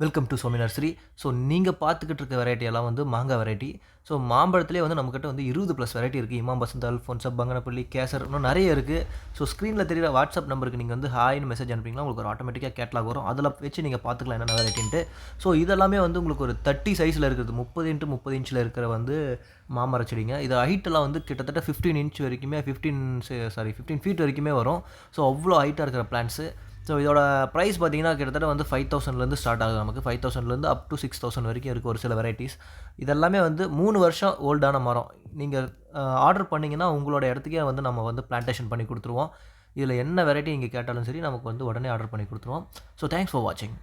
Welcome to Somi nursery so நீங்கள் பார்த்துக்கிட்டு இருக்க வெரைட்டி எல்லாம் வந்து மாங்காய் வெரைட்டி ஸோ மாம்பழத்துலேயே வந்து நம்மக்கிட்ட வந்து இருபது ப்ளஸ் வெரைட்டி இருக்குது இமாம் பசந்த் அல்ஃபோன்ஸ் பங்கனப்பள்ளி கேசர் இன்னும் நிறைய இருக்குது ஸோ ஸ்க்ரீனில் தெரியுற வாட்ஸ்அப் நம்பருக்கு நீங்கள் வந்து ஹாய்னு மெசேஜ் அனுப்பிங்கன்னா உங்களுக்கு ஒரு ஆட்டோமேட்டிக்காக கேட்லாக் வரும். அதில் வச்சு நீங்கள் பார்த்துக்கலாம் என்னென்ன வெரைட்டின்ட்டு ஸோ இதெல்லாமே வந்து உங்களுக்கு ஒரு தேர்ட்டி சைஸில் இருக்கிறது முப்பது இன்ட்டு முப்பது இன்ச்சில் இருக்கிற வந்து மாமர செடிங்க. இது ஹைட்டெல்லாம் வந்து கிட்டத்தட்ட ஃபிஃப்டீன் இன்ச் வரைக்குமே ஃபிஃப்டீன் சாரி ஃபிஃப்டீன் ஃபீட் வரைக்குமே வரும். ஸோ அவ்வளோ ஹைட்டாக இருக்கிற பிளான்ஸு ஸோ இதோட ப்ரைஸ் பார்த்தீங்கன்னா கிட்டத்தட்ட வந்து ஃபைவ் தௌசண்ட்லேருந்து ஸ்டார்ட் ஆகுது நமக்கு. ஃபைவ் தௌசண்ட்லேருந்து அப் டு சிக்ஸ் தௌசண்ட் வரைக்கும் இருக்குது ஒரு சில வெரைட்டிஸ் இதெல்லாமே வந்து மூணு வருஷம் ஓல்டான மரம். நீங்கள் ஆர்டர் பண்ணிங்கன்னா உங்களோட இடத்துக்கே வந்து நம்ம வந்து பிளான்டேஷன் பண்ணி கொடுத்துருவோம். இதில் என்ன வெரைட்டி நீங்கள் கேட்டாலும் சரி நமக்கு வந்து உடனே ஆர்டர் பண்ணி கொடுத்துருவோம். ஸோ தேங்க்ஸ் ஃபார் வாட்சிங்